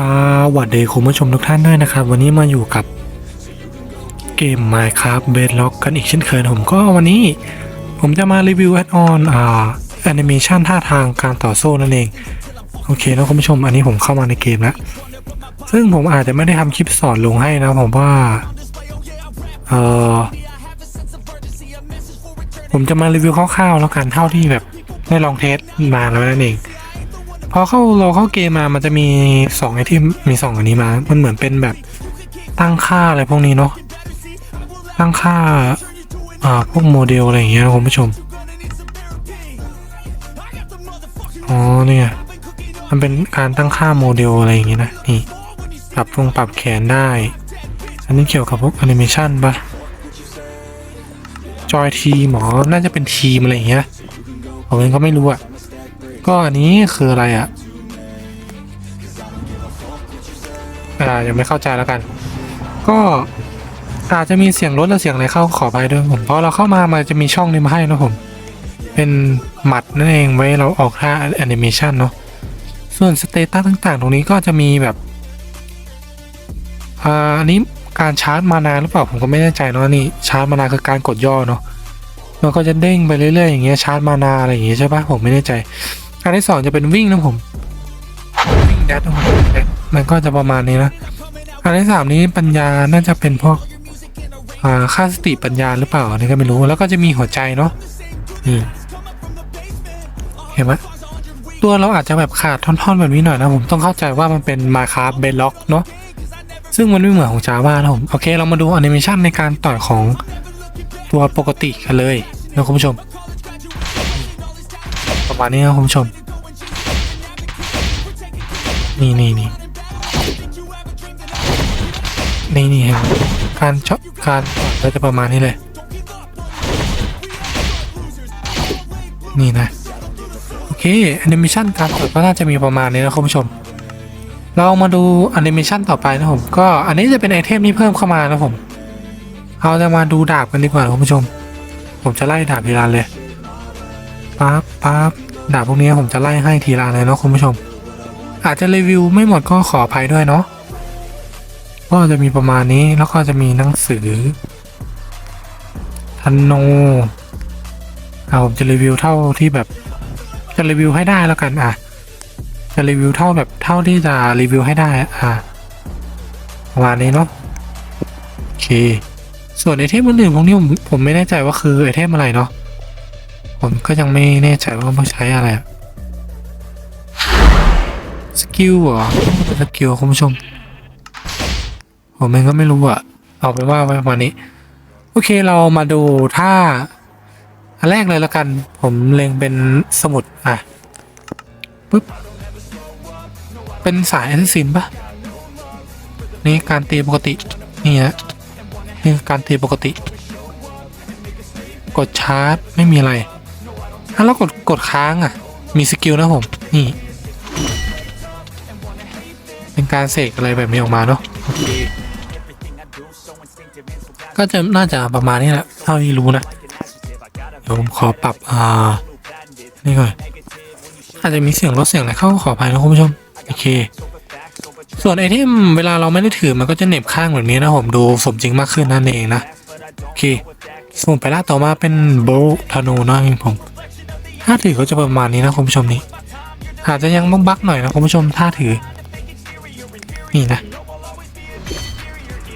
สวัสดีคุณผู้ชมทุกท่านด้วยนะครับ วันนี้มาอยู่กับเกม Minecraft Bedrock กันอีกเช่นเคยผมก็วันนี้ผมจะมารีวิวแอดออนอ่าแอนิเมชันท่าทางการต่อสู้นั่นเอง โอเคนะคุณผู้ชมอันนี้ผมเข้ามาในเกมแล้ว ซึ่งผมอาจจะไม่ได้ทำคลิปสอนลงให้นะผมว่าเออผมจะมารีวิวคร่าวๆแล้วกันเท่าที่แบบได้ลองเทสมาแล้วนั่นเอง พอเข้าเราเข้าเกมมามันจะมีสองไอที่มีสองอันนี้มา มันเหมือนเป็นแบบตั้งค่าอะไรพวกนี้เนาะตั้งค่าอ่าพวกโมเดลอะไรอย่างเงี้ยนะคุณผู้ชมอ๋อเนี่ยมันเป็นการตั้งค่าโมเดลอะไรอย่างเงี้ยนะนี่ปรับตรงปรับแขนได้ อันนี้เกี่ยวกับพวกแอนิเมชันปะจอยทีหมอน่าจะเป็นทีมอะไรอย่างเงี้ยผมเองก็ไม่รู้อะ ก็อันนี้คืออะไรอะอ่ายังไม่เข้าใจแล้วกัน ก็อาจจะมีเสียงรถและเสียงอะไรเข้าขอไปด้วยผมเพราะเราเข้ามามันจะมีช่องนี้มาให้นะผม เป็นหมัดนั่นเองไว้เราออกท่าแอนิเมชันเนาะส่วนสเตตัสต่างๆ ตรงนี้ก็จะมีแบบอ่าอันนี้การชาร์จมานาหรือเปล่าผมก็ไม่แน่ใจเนาะนี่ชาร์จมานาคือการกดย่อเนาะมันก็จะเด้งไปเรื่อยๆอย่างเงี้ยชาร์จมานาอะไรอย่างเงี้ยใช่ปะผมไม่แน่ใจ อันที่สองจะเป็นวิ่งนะผม วิ่งแดดนะผมมันก็จะประมาณนี้นะอันที่สามนี้ปัญญาน่าจะเป็นพวกอ่าค่าสติปัญญาหรือเปล่านนี้ก็ไม่รู้แล้วก็จะมีหัวใจเนาะนี่เห็นไหมตัวเราอาจจะแบบขาดท่อนๆแบบนี้หน่อยนะผมต้องเข้าใจว่ามันเป็นมาคาร์เบล็อกเนาะซึ่งมันไม่เหมือนของจาว่านะผมโอเคเรามาดูแอนิเมชันในการต่อยของตัวปกติกันเลยนะคุณผู้ชม มาณนี้นะคุณผู้ชม นี่นี่นี่นี่นี่เห็นการช็อบการก็จะประมาณนี้เลย นี่นะ โอเคแอนิเมชันการต่อก็น่าจะมีประมาณนี้นะคุณผู้ชม เรามาดูแอนิเมชันต่อไปนะผมก็อันนี้จะเป็นไอเทมที่เพิ่มเข้ามานะผม เราจะมาดูดาบกันดีกว่าคุณผู้ชม ผมจะไล่ดาบทีละเลย ปั๊บปั๊บดาบพวกนี้ผมจะไล่ให้ทีละเลยเนาะคุณผู้ชม อาจจะรีวิวไม่หมดก็ขออภัยด้วยเนาะก็จะมีประมาณนี้แล้วก็จะมีหนังสือธนูอ่าผมจะรีวิวเท่าที่แบบ จะรีวิวให้ได้แล้วกันอะจะรีวิวเท่าแบบเท่าที่จะรีวิวให้ได้อะประมาณนี้เนาะโอเค ส่วนไอเทมอื่นๆพวกนี้ผมผมไม่แน่ใจว่าคือไอเทมอะไรเนาะ ผมก็ยังไม่แน่ใจว่ามันใช้อะไรอะสกิลเหรอสกิลคุณผู้ชม ผมเองก็ไม่รู้อะเอาเป็นว่าไว้ประมาณนี้ โอเคเรามาดูท่าอันแรกเลยแล้วกัน ผมเล็งเป็นสมุดอะปึ๊บ เป็นสายแอสซินปะนี่การตีปกติ นี่ฮะนี่การตีปกติ กดชาร์จไม่มีอะไรถ้าเรากดกดค้างอะ มีสกิลนะผม นี่ เป็นการเสกอะไรแบบนี้ออกมาเนาะโอเคก็จะน่าจะประมาณนี้แหละเท่าที่รู้นะเดี๋ยวผมขอปรับอ่านี่ก่อนอาจจะมีเสียงรถเสียงอะไรเข้าขออภัยนะคุณผู้ชมโอเค ส่วนไอเทมเวลาเราไม่ได้ถือมันก็จะเหน็บข้างแบบนี้นะผมดูสมจริงมากขึ้นนั่นเองนะโอเค ส่วนไปล่าต่อมาเป็นโบธนูนะผมถ้าถือก็จะประมาณนี้นะคุณผู้ชมนี่อาจจะยังบ้องบักหน่อยนะคุณผู้ชมถ้าถือ นี่นะ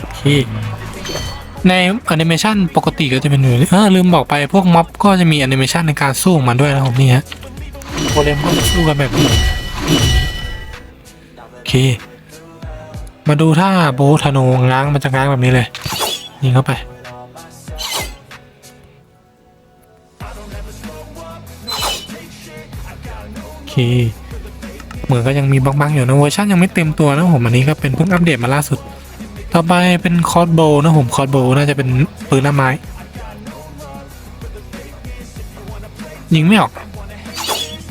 โอเคในแอนิเมชันปกติก็จะเป็นอยู่เออลืมบอกไปพวกม็อบก็จะมีแอนิเมชันในการสู้มันด้วยนะผมนี่ฮะโกเลมก็จะสู้กันแบบนี้โอเค มาดูถ้าโบธนูง้างมันจะง้างแบบนี้เลย ยิงเข้าไป เคเหมือนก็ยังมีบ้างๆอยู่นะเวอร์ชันยังไม่เต็มตัวนะผมอันนี้ก็เป็นเพิ่งอัปเดตมาล่าสุด ต่อไปเป็นคอร์ดโบนะผมคอร์ดโบน่าจะเป็นปืนหน้าไม้ ยิงไม่ออก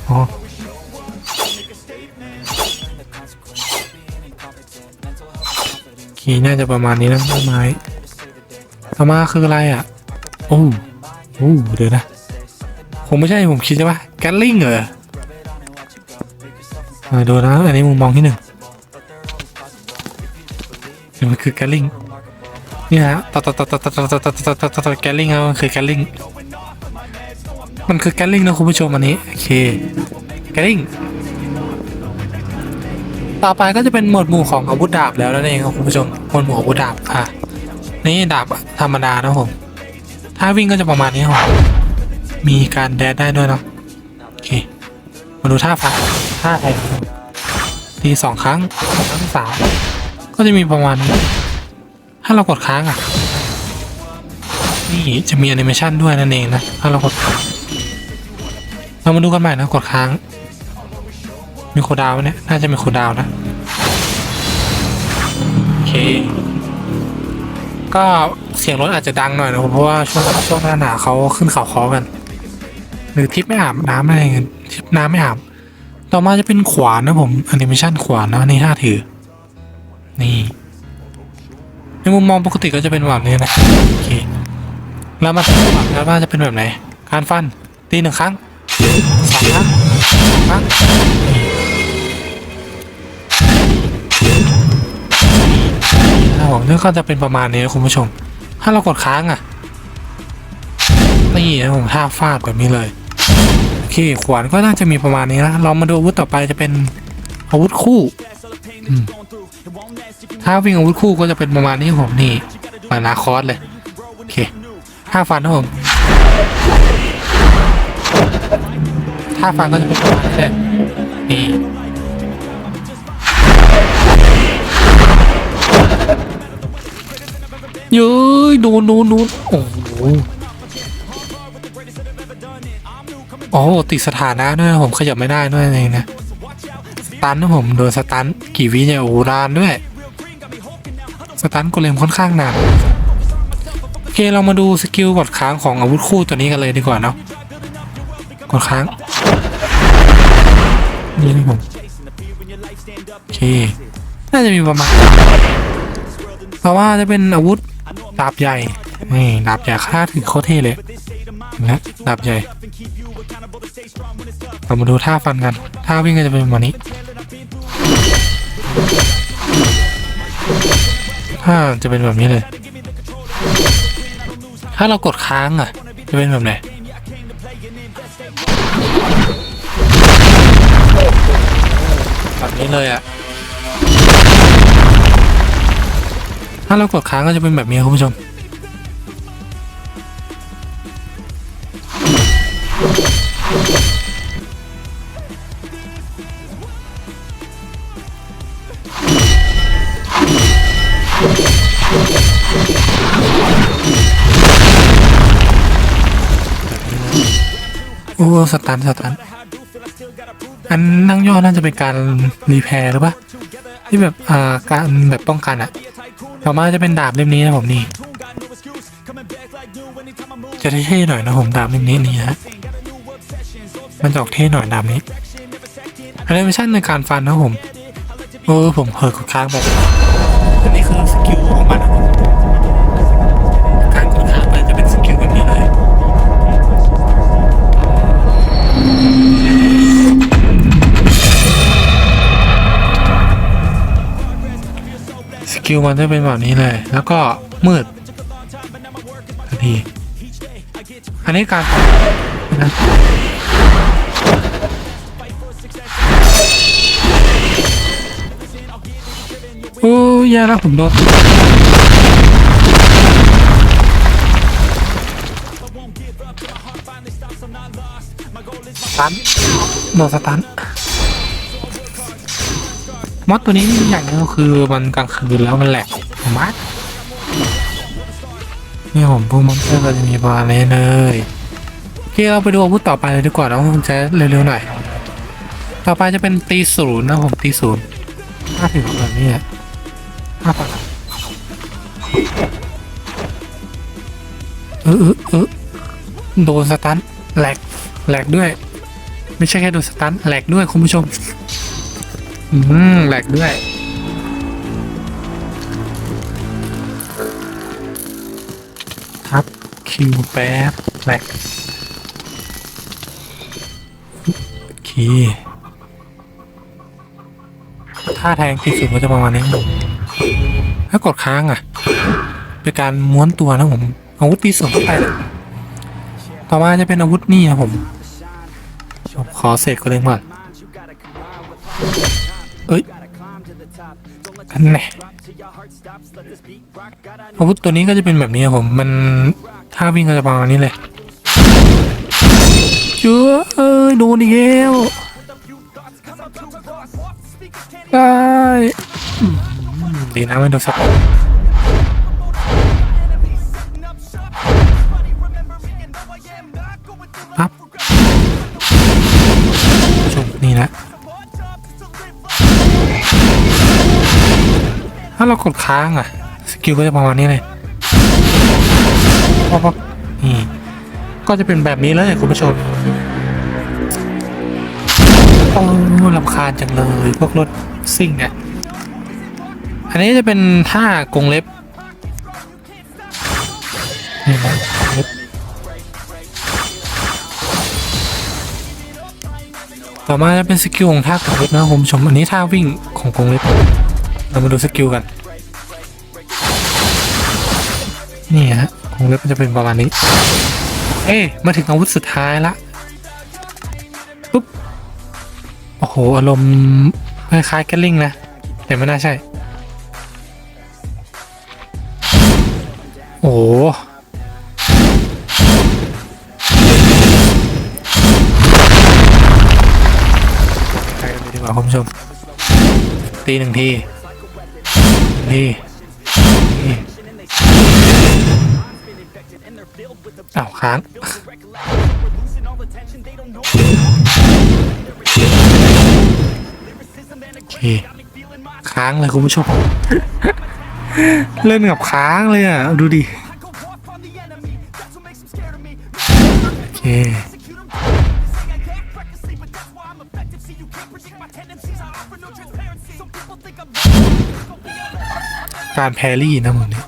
อ๋อโอเคน่าจะประมาณนี้นะหน้าไม้ต่อมาคืออะไรอะ โอ้โอ้เดี๋ยวนะ คงไม่ใช่ผมคิดใช่ปะแกลลิงเหรอ ดูนะ อันนี้มุมมองที่หนึ่งนี่มันคือแกลลิงนี่ฮะต่อต่อต่อต่อต่อต่อต่อต่อต่อต่อต่อแกลลิงครับมันคือแกลลิงมันคือแกลลิงนะคุณผู้ชมอันนี้โอเคแกลลิงต่อไปก็จะเป็นหมวดหมู่ของอาวุธดาบแล้วนั่นเองครับคุณผู้ชมหมวดหมู่อาวุธดาบอะนี่ดาบธรรมดานะผมถ้าวิ่งก็จะประมาณนี้ครับมมีการแดดได้ด้วยเนาะโอเคมาดูท่าฟัน ท่าแทงครับตีสองครั้งครั้งที่สามก็จะมีประมาณนี้ถ้าเรากดค้างอะ นี่จะมีแอนิเมชันด้วยนั่นเองนะ ถ้าเรากดค้างเรามาดูกันใหม่นะ กดค้าง มีโคดาวน์ไหมเนี่ย น่าจะมีโคดาวน์นะ โอเค ก็เสียงรถอาจจะดังหน่อยนะเพราะว่าช่วงช่วงหน้าหนาวเขาขึ้นเขาคอกัน หรือทิปไม่อาบน้ำอะไรเงี้ยทิปน้ำไม่อาบ ต่อมาจะเป็นขวานนะผมแอนิเมชันขวานนะนี่ท่าถือ นี่ ในมุมมองปกติก็จะเป็นแบบนี้นะโอเคแล้วมาดูก่อนแล้วว่าจะเป็นแบบไหน การฟันตีหนึ่งครั้งสองครั้งสามครั้งถ้าผมนี่ก็จะเป็นประมาณนี้นะคุณผู้ชม ถ้าเรากดค้างอะนี่นะผมท่าฟาดแบบนี้เลย ขวานก็น่าจะมีประมาณนี้นะเรามาดูอาวุธต่อไปจะเป็นอาวุธคู่ถ้าวิ่งอาวุธคู่ก็จะเป็นประมาณนี้ผมนี่มานาคอสเลยโอเคท่าฟันนะผมท่าฟันก็จะเป็นประมาณนี้เลยนี่เย้ยดูนูนูนโอ้โห โอ้โหติดสถานะด้วยผมขยับไม่ได้ด้วยเองนะสตันนะผมโดนสตันกี่วิเนี่ยโอ้นานด้วย สตันโกเลมค่อนข้างหนานโอเคเรามาดูสกิลกดค้างของอาวุธคู่ตัวนี้กันเลยดีกว่าเนาะกดค้างนี่นะผมโอเคน่าจะมีประมาณเพราะว่าจะเป็นอาวุธดาบใหญ่นี่ดาบใหญ่ค่าถือโคตรเท่เลยนะดาบใหญ่ เรามาดูท่าฟันกัน ท่าวิ่งก็จะเป็นประมาณนี้ถ้าจะเป็นแบบนี้เลย ถ้าเรากดค้างอะ จะเป็นแบบไหนแบบนี้เลยอะ ถ้าเรากดค้างก็จะเป็นแบบนี้คุณผู้ชม สตันสตัน อันนั่งย่อน่าจะเป็นการรีแพร์หรือปะที่แบบอ่าการแบบป้องกันอะต่อมาจะเป็นดาบเล่มนี้นะผมนี่ จะเท่หน่อยนะผมดาบเล่มนี้นี่ฮะ มันจะออกเท่หน่อยดาบนี้อันนี้ไม่ใช่ในการฟันนะผมโอ้ผมเผลอกดค้างไปอันนี้คือสกิลของมันนะ กิลมันจะเป็นแบบนี้เลย แล้วก็มืดทันทีอันนี้การนะโอ้ยแย่แล้วผมโดนสตันโดนสตัน มอดตัวนี้อย่างหนึงก็คือมันกลางคืนแล้วมันแหลกมว่านี่ผมพวกมอนสเตอร์ก็จะมีประมาณนี้เลยโอเคเราไปดูอาวุธต่อไปเลยดีกว่าเนอะมันจะเร็วๆหน่อย ต่อไปจะเป็นตีศูนย์นะผมตีศูนย์ห้าถึงแบบนี้ห้าปักเออเออเออโดนสตันแหลกแหลกด้วย ไม่ใช่แค่โดนสตันแหลกด้วยคุณผู้ชม อืมแหลกด้วย ครับ คิวแป๊บแหลกโอเคท่าแทงที่สุดก็จะประมาณนี้ ถ้ากดค้างอะ เป็นการม้วนตัวนะผม อาวุธตีสวนเข้าไปต่อมาจะเป็นอาวุธนี่นะผม ขอเสกก็เลยก่อน นี่อาวุธตัวนี้ก็จะเป็นแบบนี้ครับผมมันท่าวิ่งก็จะประมาณนี้เลยเจ้าเอ้ยโดนอีกแล้วได้ดีนะไม่โดนสัก เรากดค้างอะ สกิลก็จะประมาณนี้เลยปั๊บปั๊บนี่ ก็จะเป็นแบบนี้เลยคุณผู้ชมโอ้ลำคาญจังเลย พวกรถซิ่งอะ อันนี้จะเป็นท่ากรงเล็บ นี่นะกรงเล็บต่อมาจะเป็นสกิลของท่ากรงเล็บนะคุณผู้ชม อันนี้ท่าวิ่งของกรงเล็บ เรามาดูสกิลกัน นี่ฮะกรงเล็บมันจะเป็นประมาณนี้ เอ้ยมาถึงอาวุธสุดท้ายละปุ๊บโอ้โหอารมณ์คล้ายๆแกลลิงนะแต่ไม่น่าใช่ โอ้โหไปกันดีกว่าคุณผู้ชมตีหนึ่งทีหนึ่งทีทีอ้าว ค้างโอเคค้างเลยคุณผู้ชม เล่นกับค้างเลยอะ ดูดิโอเคการแพรรี่นะมึงเนี่ย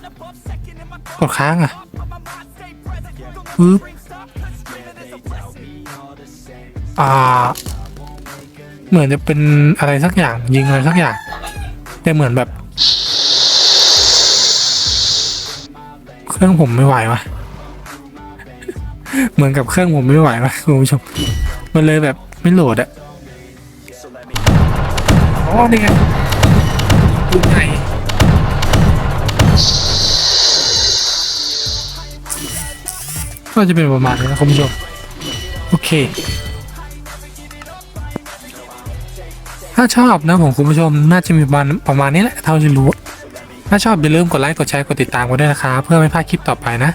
กดค้างอะึบอ่า เหมือนจะเป็นอะไรสักอย่าง ยิงอะไรสักอย่าง แต่เหมือนแบบ เครื่องผมไม่ไหววะเหมือนกับเครื่องผมไม่ไหววะคุณผู้ชมมันเลยแบบไม่โหลดอะอ๋อนี่ไงดูไง ก็จะเป็นประมาณนี้นะคุณผู้ชมโอเค ถ้าชอบนะผมคุณผู้ชมน่าจะมีประมาณประมาณนี้แหละเท่าที่รู้ ถ้าชอบอย่าลืมกดไลค์กดแชร์กดติดตามกันด้วยนะครับ เพื่อไม่พลาดคลิปต่อไปนะ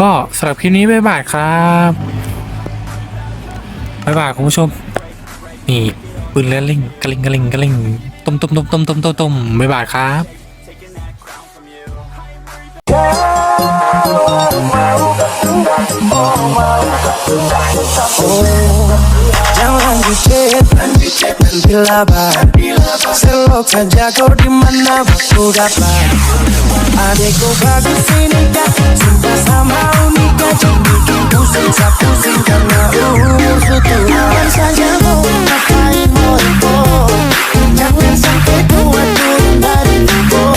ก็สำหรับคลิปนี้บ๊ายบายครับบ๊ายบายคุณผู้ชมนี่ปืนเล่นลิงกระลิงกระลิงกระลิงต้มต้มต้มต้มต้มต้มต้มบ๊ายบายครับ Oh, jangan dicek nanti laba Selok saja kau di mana waktu dapat. Adekku bagus ini kak Sudah sama unika Jadi pusing-pusing karena umur sutu Kapan saja mau ngapain mau Jangan sampai tua turun dari tubuh